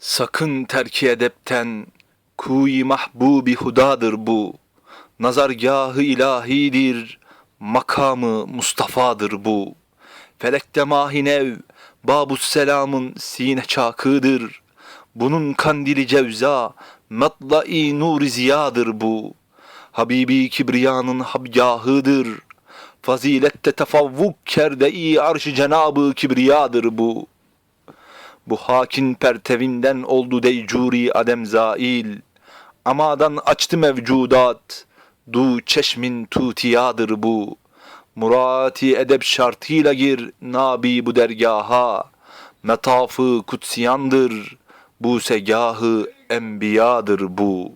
Sakın terki edepten kuyi mahbubi hudadır bu. Nazargahı ilahidir, makamı Mustafa'dır bu. Felekte mahinev, babus selamın sine çakıdır. Bunun kandili cevza, matla-i nur ziyadır bu. Habibi kibriyanın habgahıdır. Fazilette tefavvuk kerde-i arş-ı cenabı kibriyadır bu. Bu hakin pertevinden oldu deycuri adem zail. Amadan açtı mevcudat. Du çeşmin tutiyadır bu. Murati edep şartıyla gir nabi bu dergaha. Metafı kutsiyandır. Bu segahı enbiyadır bu.